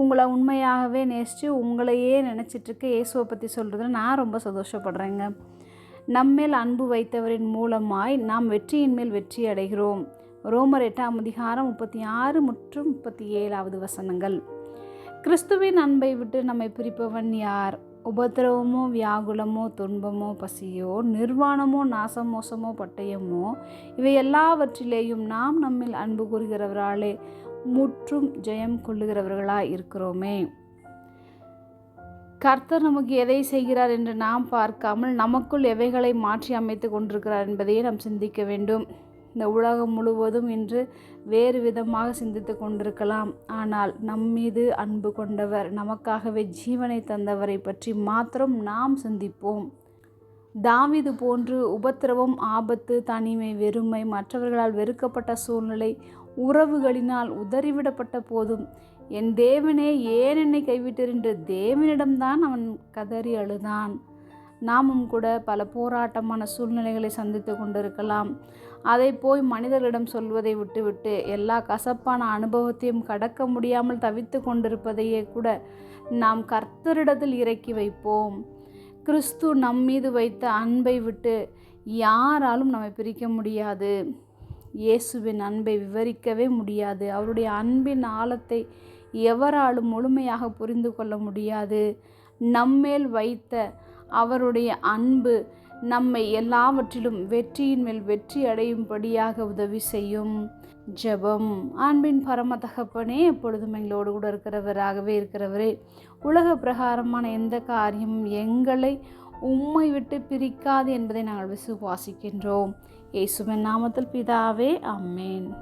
உங்களை உண்மையாகவே நேசித்து உங்களையே நினச்சிட்ருக்க இயேசுவை பற்றி சொல்கிறதுல நான் ரொம்ப சந்தோஷப்படுறேங்க. நம்மேல் அன்பு வைத்தவரின் மூலமாய் நாம் வெற்றியின் மேல் வெற்றி அடைகிறோம். ரோமர் எட்டாம் அதிகாரம் முப்பத்தி ஆறு மற்றும் முப்பத்தி ஏழாவது வசனங்கள். கிறிஸ்துவின் அன்பை விட்டு நம்மை பிரிப்பவன் யார்? உபத்திரவமோ வியாகுலமோ துன்பமோ பசியோ நிர்வாணமோ நாசமோசமோ பட்டயமோ இவை எல்லாவற்றிலேயும் நாம் நம்மில் அன்பு கூறுகிறவராலே முற்றும் ஜெயம் கொள்ளுகிறவர்களாக இருக்கிறோமே. கர்த்தர் நமக்கு எதை செய்கிறார் என்று நாம் பார்க்காமல் நமக்குள் எவைகளை மாற்றி அமைத்து கொண்டிருக்கிறார் என்பதையே நாம் சிந்திக்க வேண்டும். இந்த உலகம் முழுவதும் இன்று வேறு விதமாக சிந்தித்து கொண்டிருக்கலாம். ஆனால் நம்மீது அன்பு கொண்டவர் நமக்காகவே ஜீவனை தந்தவரை பற்றி மாத்திரம் நாம் சிந்திப்போம். தாவிது போன்று உபத்திரவம் ஆபத்து தனிமை வெறுமை மற்றவர்களால் வெறுக்கப்பட்ட சூழ்நிலை உறவுகளினால் உதறிவிடப்பட்ட போதும். என் தேவனே ஏன் என்னை கைவிட்டீர் என்று தேவனிடம்தான் அவன் கதறி அழுதான். நாமும் கூட பல போராட்டமான சூழ்நிலைகளை சந்தித்து கொண்டிருக்கலாம். அதை போய் மனிதர்களிடம் சொல்வதை விட்டுவிட்டு எல்லா கசப்பான அனுபவத்தையும் கடக்க முடியாமல் தவித்து கொண்டிருப்பதையே கூட நாம் கர்த்தரிடத்தில் இறக்கி வைப்போம். கிறிஸ்து நம் மீது வைத்த அன்பை விட்டு யாராலும் நம்மை பிரிக்க முடியாது. இயேசுவின் அன்பை விவரிக்கவே முடியாது. அவருடைய அன்பின் ஆழத்தை எவராலும் முழுமையாக புரிந்து கொள்ள முடியாது. நம்மேல் வைத்த அவருடைய அன்பு நம்மை எல்லாவற்றிலும் வெற்றியின் மேல் வெற்றி அடையும்படியாக உதவி செய்யும் ஜெபம். அன்பின் பரம தகப்பனே எப்பொழுதும் எங்களோடு கூட இருக்கிறவராகவே இருக்கிறவரே உலக பிரகாரமான எந்த காரியமும் எங்களை உம்மை விட்டு பிரிக்காது என்பதை நாங்கள் விசுவாசிக்கின்றோம். இயேசுவின் நாமத்தில் பிதாவே அம்மேன்